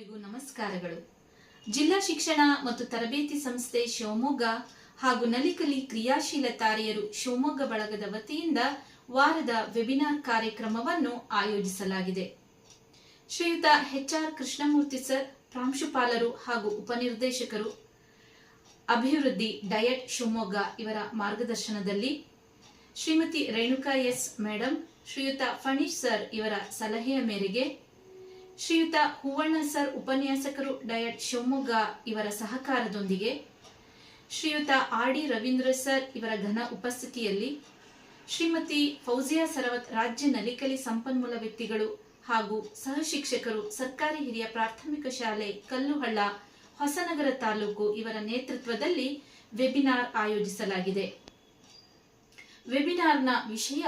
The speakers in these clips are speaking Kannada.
ಎಲ್ಲರಿಗೂ ನಮಸ್ಕಾರಗಳು. ಜಿಲ್ಲಾ ಶಿಕ್ಷಣ ಮತ್ತು ತರಬೇತಿ ಸಂಸ್ಥೆ ಶಿವಮೊಗ್ಗ ಹಾಗೂ ನಲಿಕಲಿ ಕ್ರಿಯಾಶೀಲ ತಾರೆಯರು ಶಿವಮೊಗ್ಗ ಬಳಗದ ವತಿಯಿಂದ ವಾರದ ವೆಬಿನಾರ್ ಕಾರ್ಯಕ್ರಮವನ್ನು ಆಯೋಜಿಸಲಾಗಿದೆ. ಶ್ರೀಯುತ ಎಚ್ ಆರ್ ಕೃಷ್ಣಮೂರ್ತಿ ಸರ್, ಪ್ರಾಂಶುಪಾಲರು ಹಾಗೂ ಉಪನಿರ್ದೇಶಕರು, ಅಭಿವೃದ್ಧಿ ಡಯಟ್ ಶಿವಮೊಗ್ಗ ಇವರ ಮಾರ್ಗದರ್ಶನದಲ್ಲಿ ಶ್ರೀಮತಿ ರೇಣುಕಾ ಎಸ್ ಮೇಡಂ, ಶ್ರೀಯುತ ಫಣೀಶ್ ಸರ್ ಇವರ ಸಲಹೆಯ ಮೇರೆಗೆ ಶ್ರೀಯುತ ಹೂವಣ್ಣ ಸರ್ ಉಪನ್ಯಾಸಕರು ಡಯಟ್ ಶಿವಮೊಗ್ಗ ಇವರ ಸಹಕಾರದೊಂದಿಗೆ ಶ್ರೀಯುತ ಆರ್ ಡಿ ರವೀಂದ್ರ ಸರ್ ಇವರ ಘನ ಉಪಸ್ಥಿತಿಯಲ್ಲಿ ಶ್ರೀಮತಿ ಫೌಜಿಯಾ ಸರವತ್ ರಾಜ್ಯ ನಲಿಕಲಿ ಸಂಪನ್ಮೂಲ ವ್ಯಕ್ತಿಗಳು ಹಾಗೂ ಸಹ ಶಿಕ್ಷಕರು ಸರ್ಕಾರಿ ಹಿರಿಯ ಪ್ರಾಥಮಿಕ ಶಾಲೆ ಕಲ್ಲುಹಳ್ಳ ಹೊಸನಗರ ತಾಲೂಕು ಇವರ ನೇತೃತ್ವದಲ್ಲಿ ವೆಬಿನಾರ್ ಆಯೋಜಿಸಲಾಗಿದೆ. ವೆಬಿನಾರ್ನ ವಿಷಯ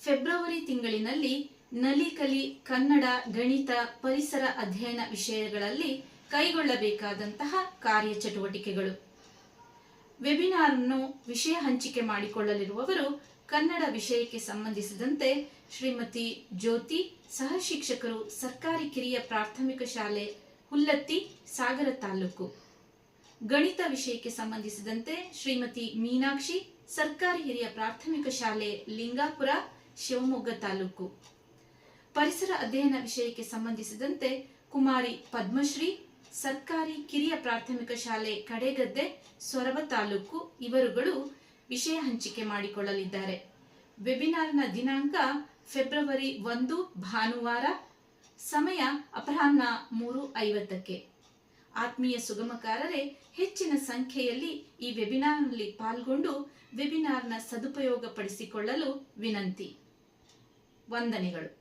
ಫೆಬ್ರವರಿ ತಿಂಗಳಿನಲ್ಲಿ ನಲಿಕಲಿ ಕನ್ನಡ ಗಣಿತ ಪರಿಸರ ಅಧ್ಯಯನ ವಿಷಯಗಳಲ್ಲಿ ಕೈಗೊಳ್ಳಬೇಕಾದಂತಹ ಕಾರ್ಯಚಟುವಟಿಕೆಗಳು. ವೆಬಿನಾರ್ ಅನ್ನು ವಿಷಯ ಹಂಚಿಕೆ ಮಾಡಿಕೊಳ್ಳಲಿರುವವರು ಕನ್ನಡ ವಿಷಯಕ್ಕೆ ಸಂಬಂಧಿಸಿದಂತೆ ಶ್ರೀಮತಿ ಜ್ಯೋತಿ ಸಹ ಶಿಕ್ಷಕರು ಸರ್ಕಾರಿ ಕಿರಿಯ ಪ್ರಾಥಮಿಕ ಶಾಲೆ ಹುಲ್ಲತ್ತಿ ಸಾಗರ ತಾಲೂಕು. ಗಣಿತ ವಿಷಯಕ್ಕೆ ಸಂಬಂಧಿಸಿದಂತೆ ಶ್ರೀಮತಿ ಮೀನಾಕ್ಷಿ ಸರ್ಕಾರಿ ಹಿರಿಯ ಪ್ರಾಥಮಿಕ ಶಾಲೆ ಲಿಂಗಾಪುರ ಶಿವಮೊಗ್ಗ ತಾಲೂಕು. ಪರಿಸರ ಅಧ್ಯಯನ ವಿಷಯಕ್ಕೆ ಸಂಬಂಧಿಸಿದಂತೆ ಕುಮಾರಿ ಪದ್ಮಶ್ರೀ, ಸರ್ಕಾರಿ ಕಿರಿಯ ಪ್ರಾಥಮಿಕ ಶಾಲೆ ಕಡೆಗದ್ದೆ, ಸೊರಬ ತಾಲೂಕು ಇವರುಗಳು ವಿಷಯ ಹಂಚಿಕೆ ಮಾಡಿಕೊಳ್ಳಲಿದ್ದಾರೆ. ವೆಬಿನಾರ್ನ ದಿನಾಂಕ ಫೆಬ್ರವರಿ ಒಂದು, ಭಾನುವಾರ, ಸಮಯ ಅಪರಾಹ್ನ ಮೂರು ಐವತ್ತಕ್ಕೆ. ಆತ್ಮೀಯ ಸುಗಮಕಾರರೇ, ಹೆಚ್ಚಿನ ಸಂಖ್ಯೆಯಲ್ಲಿ ಈ ವೆಬಿನಾರ್ನಲ್ಲಿ ಪಾಲ್ಗೊಂಡು ವೆಬಿನಾರ್ನ ಸದುಪಯೋಗ ಪಡಿಸಿಕೊಳ್ಳಲು ವಿನಂತಿ. ವಂದನೆಗಳು.